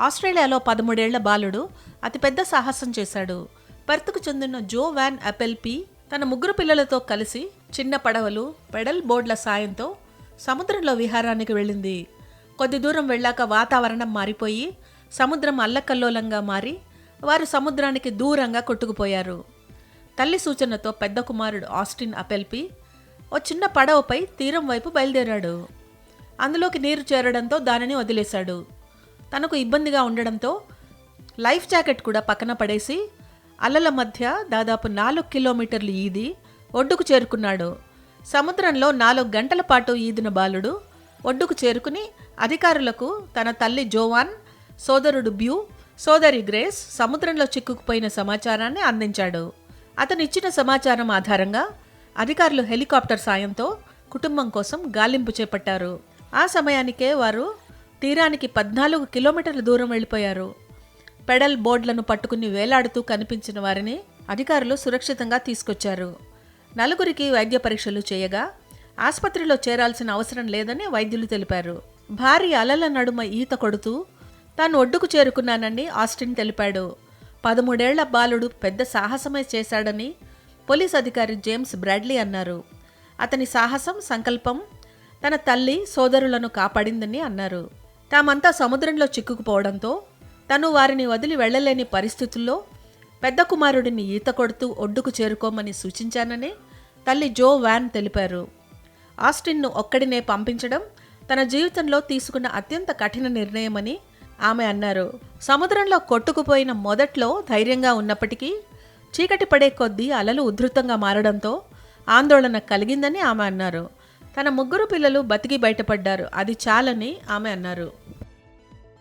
ఆస్ట్రేలియాలో పదమూడేళ్ళ బాలుడు అతిపెద్ద సాహసం చేశాడు. పెర్త్కు చెందిన జో వ్యాన్ అపెల్పీ తన ముగ్గురు పిల్లలతో కలిసి చిన్న పడవలు పెడల్ బోర్డుల సాయంతో సముద్రంలో విహారానికి వెళ్ళింది. కొద్ది దూరం వెళ్ళాక వాతావరణం మారిపోయి సముద్రం అల్లకల్లోలంగా మారి వారు సముద్రానికి దూరంగా కొట్టుకుపోయారు. తల్లి సూచనతో పెద్ద కుమారుడు ఆస్టిన్ అపెల్పి ఓ చిన్న పడవపై తీరం వైపు బయలుదేరాడు. అందులోకి నీరు చేరడంతో దానిని వదిలేశాడు. తనకు ఇబ్బందిగా ఉండడంతో లైఫ్ జాకెట్ కూడా పక్కన పడేసి అలల మధ్య దాదాపు నాలుగు కిలోమీటర్లు ఈది ఒడ్డుకు చేరుకున్నాడు. సముద్రంలో నాలుగు గంటల పాటు ఈదిన బాలుడు ఒడ్డుకు చేరుకుని అధికారులకు తన తల్లి జోవాన్ సోదరుడు బ్యూ సోదరి గ్రేస్ సముద్రంలో చిక్కుకుపోయిన సమాచారాన్ని అందించాడు. అతనిచ్చిన సమాచారం ఆధారంగా అధికారులు హెలికాప్టర్ సాయంతో కుటుంబం కోసం గాలింపు చేపట్టారు. ఆ సమయానికే వారు తీరానికి పద్నాలుగు కిలోమీటర్ల దూరం వెళ్ళిపోయారు. పెడల్ బోర్డులను పట్టుకుని వేలాడుతూ కనిపించిన వారిని అధికారులు సురక్షితంగా తీసుకొచ్చారు. నలుగురికి వైద్య పరీక్షలు చేయగా ఆసుపత్రిలో చేరాల్సిన అవసరం లేదని వైద్యులు తెలిపారు. భారీ అలల నడుమ ఈత కొడుతూ తాను ఒడ్డుకు చేరుకున్నానని ఆస్టిన్ తెలిపాడు. పదమూడేళ్ళ బాలుడు పెద్ద సాహసమే చేశాడని పోలీస్ అధికారి జేమ్స్ బ్రాడ్లీ అన్నారు. అతని సాహసం సంకల్పం తన తల్లి సోదరులను కాపాడిందని అన్నారు. తామంతా సముద్రంలో చిక్కుకుపోవడంతో తను వారిని వదిలి వెళ్ళలేని పరిస్థితుల్లో పెద్ద కుమారుడిని ఈత కొడుతూ ఒడ్డుకు చేరుకోమని సూచించానని తల్లి జో వ్యాన్ తెలిపారు. ఆస్టిన్ను ఒక్కడినే పంపించడం తన జీవితంలో తీసుకున్న అత్యంత కఠిన నిర్ణయమని ఆమె అన్నారు. సముద్రంలో కొట్టుకుపోయిన మొదట్లో ధైర్యంగా ఉన్నప్పటికీ చీకటి పడే కొద్దీ అలలు ఉధృతంగా మారడంతో ఆందోళన కలిగిందని ఆమె అన్నారు. తన ముగ్గురు పిల్లలు బతికి బయటపడ్డారు. అది చాలని ఆమె అన్నారు.